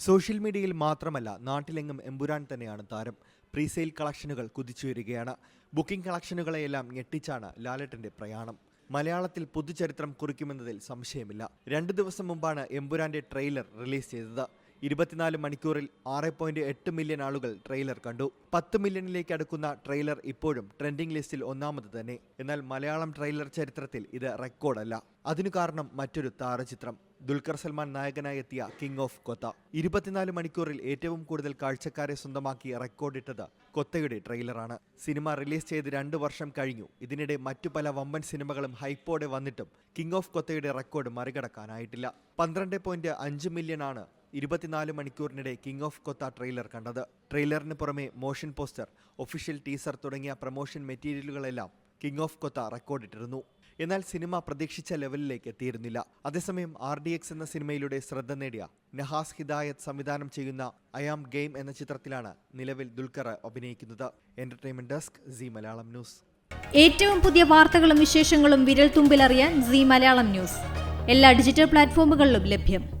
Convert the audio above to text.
Social മീഡിയയിൽ മാത്രമല്ല നാട്ടിലെങ്ങും എമ്പുരാൻ തന്നെയാണ് താരം. പ്രീസെയിൽ കളക്ഷനുകൾ കുതിച്ചുയരുകയാണ് ബുക്കിംഗ് കളക്ഷനുകളെയെല്ലാം ഞെട്ടിച്ചാണ് ലാലേട്ടന്റെ പ്രയാണം. മലയാളത്തിൽ പുതുചരിത്രം കുറിക്കുമെന്നതിൽ സംശയമില്ല. രണ്ട് ദിവസം മുമ്പാണ് എമ്പുരാന്റെ ട്രെയിലർ റിലീസ് ചെയ്തത്. ഇരുപത്തിനാല് മണിക്കൂറിൽ ആറ് പോയിന്റ് എട്ട് മില്യൺ ആളുകൾ ട്രെയിലർ കണ്ടു. പത്ത് മില്യണിലേക്ക് അടുക്കുന്ന ട്രെയിലർ ഇപ്പോഴും ട്രെൻഡിംഗ് ലിസ്റ്റിൽ ഒന്നാമത് തന്നെ. എന്നാൽ മലയാളം ട്രെയിലർ ചരിത്രത്തിൽ ഇത് റെക്കോർഡല്ല. അതിനു കാരണം മറ്റൊരു താരചിത്രം. ദുൽഖർ സൽമാൻ നായകനായി എത്തിയ കിങ് ഓഫ് കൊത്ത ഇരുപത്തിനാല് മണിക്കൂറിൽ ഏറ്റവും കൂടുതൽ കാഴ്ചക്കാരെ സ്വന്തമാക്കി റെക്കോർഡിട്ടത് കൊത്തയുടെ ട്രെയിലറാണ് സിനിമ റിലീസ് ചെയ്ത് രണ്ട് വർഷം കഴിഞ്ഞു. ഇതിനിടെ മറ്റു പല വമ്പൻ സിനിമകളും ഹൈപ്പോടെ വന്നിട്ടും കിങ് ഓഫ് കൊത്തയുടെ റെക്കോർഡ് മറികടക്കാനായിട്ടില്ല. പന്ത്രണ്ട് പോയിന്റ് അഞ്ച് മില്യൺ ആണ് ഇരുപത്തിനാല് മണിക്കൂറിനിടെ കിങ് ഓഫ് കൊത്ത ട്രെയിലർ കണ്ടത്. ട്രെയിലറിന് പുറമെ മോഷൻ പോസ്റ്റർ ഒഫീഷ്യൽ ടീസർ തുടങ്ങിയ പ്രമോഷൻ മെറ്റീരിയലുകളെല്ലാം കിങ് ഓഫ് കൊത്ത റെക്കോർഡിട്ടിരുന്നു എന്നാൽ സിനിമ പ്രതീക്ഷിച്ച ലെവലിലേക്ക് എത്തിയിരുന്നില്ല. അതേസമയം ആർ ഡി എക്സ് എന്ന സിനിമയിലൂടെ ശ്രദ്ധ നേടിയ നഹാസ് ഹിദായത്ത് സംവിധാനം ചെയ്യുന്ന ഐ ആം ഗെയിം എന്ന ചിത്രത്തിലാണ് നിലവിൽ ദുൽഖർ അഭിനയിക്കുന്നത്. Entertainment desk Zee Malayalam news. ഏറ്റവും പുതിയ വാർത്തകളും വിശേഷങ്ങളും വിരൽ തുമ്പിലറിയാൻ സി മലയാളം ന്യൂസ്. എല്ലാ ഡിജിറ്റൽ പ്ലാറ്റ്ഫോമുകളിലും ലഭ്യം.